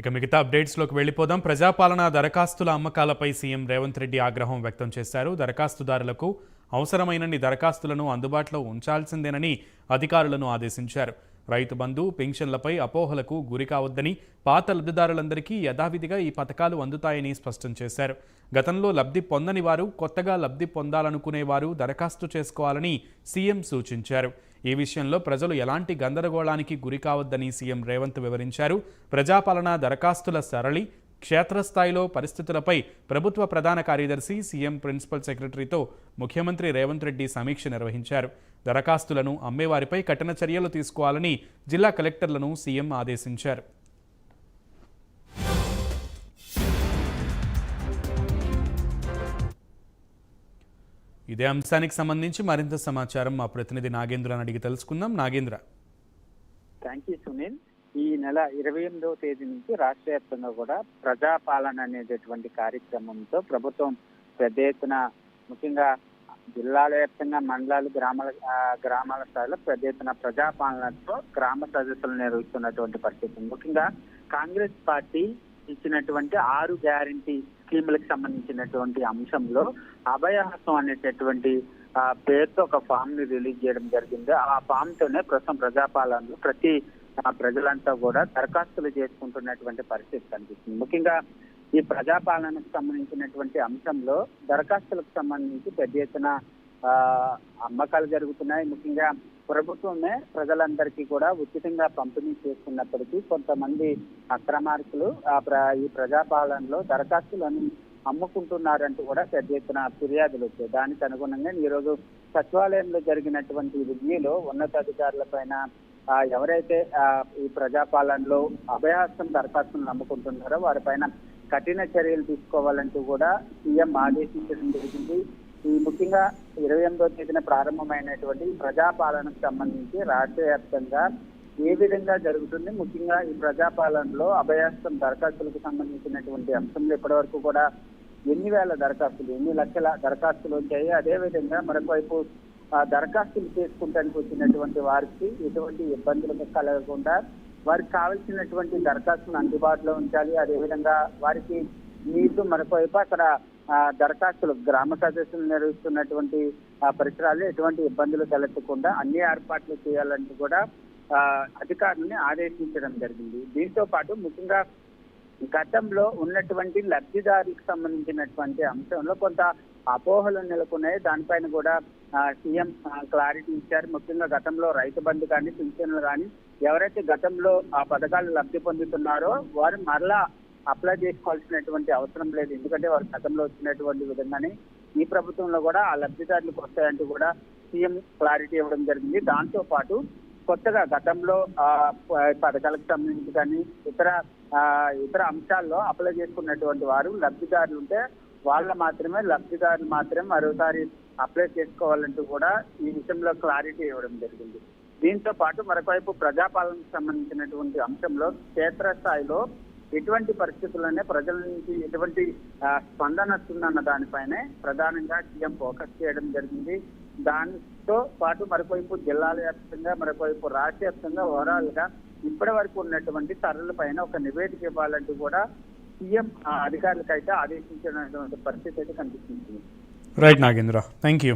ఇక మిగతా అప్డేట్స్లోకి వెళ్ళిపోదాం. ప్రజాపాలన దరఖాస్తుల అమ్మకాలపై సీఎం రేవంత్ రెడ్డి ఆగ్రహం వ్యక్తం చేశారు. దరఖాస్తుదారులకు అవసరమైనన్ని దరఖాస్తులను అందుబాటులో ఉంచాల్సిందేనని అధికారులను ఆదేశించారు. రైతు బంధు పెన్షన్లపై అపోహలకు గురి కావద్దని పాత లబ్ధిదారులందరికీ యథావిధిగా ఈ పథకాలు అందుతాయని స్పష్టం చేశారు. గతంలో లబ్ధి పొందని వారు కొత్తగా లబ్ధి పొందాలనుకునేవారు దరఖాస్తు చేసుకోవాలని సీఎం సూచించారు. ఈ విషయంలో ప్రజలు ఎలాంటి గందరగోళానికి గురి కావద్దని సీఎం రేవంత్ వివరించారు. ప్రజాపాలన దరఖాస్తుల సరళి క్షేత్రస్థాయిలో పరిస్థితులపై ప్రభుత్వ ప్రధాన కార్యదర్శి సీఎం ప్రిన్సిపల్ సెక్రటరీతో ముఖ్యమంత్రి రేవంత్ రెడ్డి సమీక్ష నిర్వహించారు. దరఖాస్తులను అమ్మేవారిపై కఠిన చర్యలు తీసుకోవాలని జిల్లా కలెక్టర్లను సీఎం ఆదేశించారు. ఇదే అంశానికి సంబంధించి మరింత సమాచారం మా ప్రతినిధి నాగేంద్రని అడిగి తెలుసుకుందాం. నాగేంద్ర. థ్యాంక్ యూ సునీల్ ఈ నెల ఇరవై ఎనిమిదవ తేదీ నుంచి రాష్ట్ర వ్యాప్తంగా కూడా ప్రజాపాలన అనేటటువంటి కార్యక్రమంతో ప్రభుత్వం పెద్ద ఎత్తున ముఖ్యంగా జిల్లాల వ్యాప్తంగా మండలాలు గ్రామాల గ్రామాల స్థాయిలో పెద్ద ఎత్తున ప్రజాపాలనతో గ్రామ సదస్సులు నిర్వహిస్తున్నటువంటి పరిస్థితి. ముఖ్యంగా కాంగ్రెస్ పార్టీ ఇచ్చినటువంటి ఆరు గ్యారంటీ స్కీములకు సంబంధించినటువంటి అంశంలో అభయహస్తం అనేటటువంటి పేరుతో ఒక ఫామ్ని రిలీజ్ చేయడం జరిగింది. ఆ ఫామ్ తోనే ప్రస్తుతం ప్రజాపాలనలో ప్రతి ఆ, ప్రజలంతా కూడా దరఖాస్తులు చేసుకుంటున్నటువంటి పరిస్థితి కనిపిస్తుంది. ముఖ్యంగా ఈ ప్రజాపాలనకు సంబంధించినటువంటి అంశంలో దరఖాస్తులకు సంబంధించి పెద్ద ఎత్తున ఆ, అమ్మకాలు జరుగుతున్నాయి. ముఖ్యంగా ప్రభుత్వమే ప్రజలందరికీ కూడా ఉచితంగా పంపిణీ చేస్తున్నప్పటికీ కొంతమంది అక్రమార్కులు ఆ ప్ర- ఈ ప్రజాపాలనలో దరఖాస్తులను అమ్ముకుంటున్నారంటూ కూడా పెద్ద ఎత్తున ఫిర్యాదులు వచ్చాయి. దానికి అనుగుణంగా ఈరోజు సచివాలయంలో జరిగినటువంటి విజ్ఞలో ఉన్నతాధికారుల పైన ఎవరైతే ఈ ప్రజాపాలనలో అభయాస్తం దరఖాస్తును నమ్ముకుంటున్నారో వారిపైన కఠిన చర్యలు తీసుకోవాలంటూ కూడా సీఎం ఆదేశించడం జరిగింది. ఈ ముఖ్యంగా ఇరవై ఎనిమిదో తేదీన ప్రారంభమైనటువంటి ప్రజాపాలనకు సంబంధించి రాష్ట్ర వ్యాప్తంగా ఏ విధంగా జరుగుతుంది? ముఖ్యంగా ఈ ప్రజాపాలనలో అభయాస్తం దరఖాస్తులకు సంబంధించినటువంటి అంశంలో ఇప్పటివరకు కూడా ఎన్ని వేల దరఖాస్తులు ఎన్ని లక్షల దరఖాస్తులు వచ్చాయి? అదే విధంగా మరొక వైపు దరఖాస్తులు చేసుకుంటానికి వచ్చినటువంటి వారికి ఎటువంటి ఇబ్బందులు కలగకుండా వారికి కావలసినటువంటి దరఖాస్తులను అందుబాటులో ఉంచాలి. అదేవిధంగా వారికి నీళ్ళు మరొక వైపు అక్కడ దరఖాస్తులు గ్రామ సదస్సులు నిర్వహిస్తున్నటువంటి పరిసరాలు ఎటువంటి ఇబ్బందులు తలెత్తకుండా అన్ని ఏర్పాట్లు చేయాలంటూ కూడా అధికారులని ఆదేశించడం జరిగింది. దీంతో పాటు ముఖ్యంగా గతంలో ఉన్నటువంటి లబ్ధిదారులకు సంబంధించినటువంటి అంశంలో కొంత అపోహలు నెలకొన్నాయి. దానిపైన కూడా సీఎం క్లారిటీ ఇచ్చారు. ముఖ్యంగా గతంలో రైతు బంధు కానీ పింఛన్లు కానీ ఎవరైతే గతంలో ఆ పథకాలు లబ్ధి పొందుతున్నారో వారు మరలా అప్లై చేసుకోవాల్సినటువంటి అవసరం లేదు. ఎందుకంటే వారు గతంలో వచ్చినటువంటి విధంగానే ఈ ప్రభుత్వంలో కూడా ఆ లబ్ధిదారులకు వస్తాయంటూ కూడా సీఎం క్లారిటీ ఇవ్వడం జరిగింది. దాంతో పాటు కొత్తగా గతంలో ఆ పథకాలకు సంబంధించి కానీ ఇతర ఇతర అంశాల్లో అప్లై చేసుకున్నటువంటి వారు లబ్ధిదారులు ఉంటే వాళ్ళ మాత్రమే లబ్ధిదారులు మాత్రమే మరోసారి అప్లై చేసుకోవాలంటూ కూడా ఈ విషయంలో క్లారిటీ ఇవ్వడం జరిగింది. దీంతో పాటు మరొకవైపు ప్రజాపాలనకు సంబంధించినటువంటి అంశంలో క్షేత్రస్థాయిలో ఎటువంటి పరిస్థితుల్లోనే ప్రజల నుంచి ఎటువంటి స్పందన వస్తుందన్న దానిపైనే ప్రధానంగా సీఎం ఫోకస్ చేయడం జరిగింది. దానితో పాటు మరొకవైపు జిల్లాల వ్యాప్తంగా మరొకవైపు రాష్ట్ర వ్యాప్తంగా ఓవరాల్గా ఇప్పటి వరకు ఉన్నటువంటి సరళ పైన ఒక నివేదిక ఇవ్వాలంటూ కూడా సీఎం అధికారులకైతే ఆదేశించినటువంటి పరిస్థితి అయితే కనిపిస్తుంది. Right Nagendra thank you